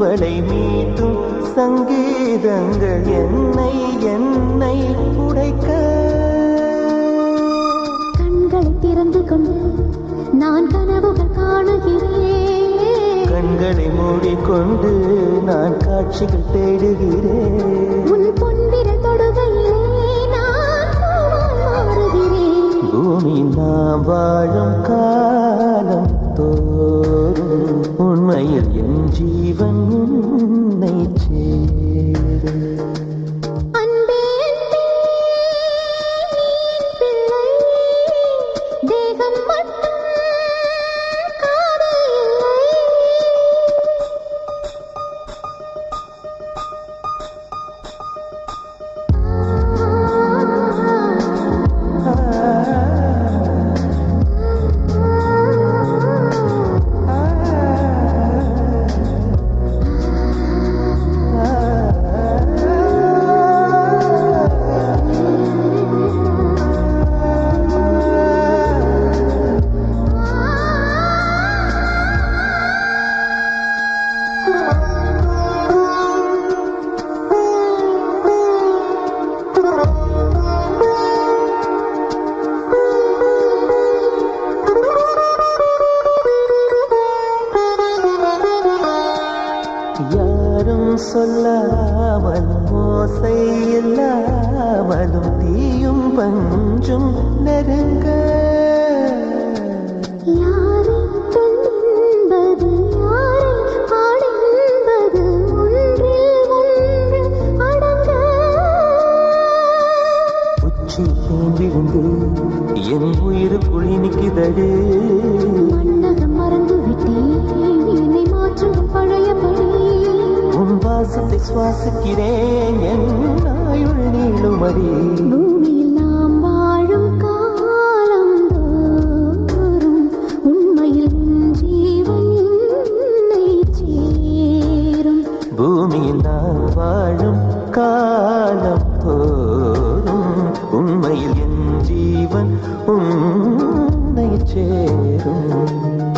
கைவளை மீட்டும் சங்கீதங்கள் என்னை என்னை உடைக்க. கண்களை திறந்து கொண்டு நான் கனவுகள் காணுகிறேன். கண்களை மூடிக்கொண்டு நான் காட்சிகள் தேடுகிறேன். உன் பொன்விரல் தொடுகையிலே நான் பூவாய் மாறுகிறேன். பூமி நாம் வாழும் தோறும் உண்மையில் என் ஜீவன் உன்னை சே யாரும் சொல்லாமல் மோசை இல்லாமலும் தீயும் பஞ்சும் நெருங்க. யாரை பெண் என்பது யாரை ஆண் என்பது ஒன்றில் சுவாசிக்கிறேன் என் ஆயுள் நீளுமதி. பூமியில் நாம் வாழும் காலம் தோறும் உண்மையில் ஜீவன் சேரும். பூமியில் நாம் வாழும் காலம் தோறும் உண்மையில் என் ஜீவன் உன்னை சேரும்.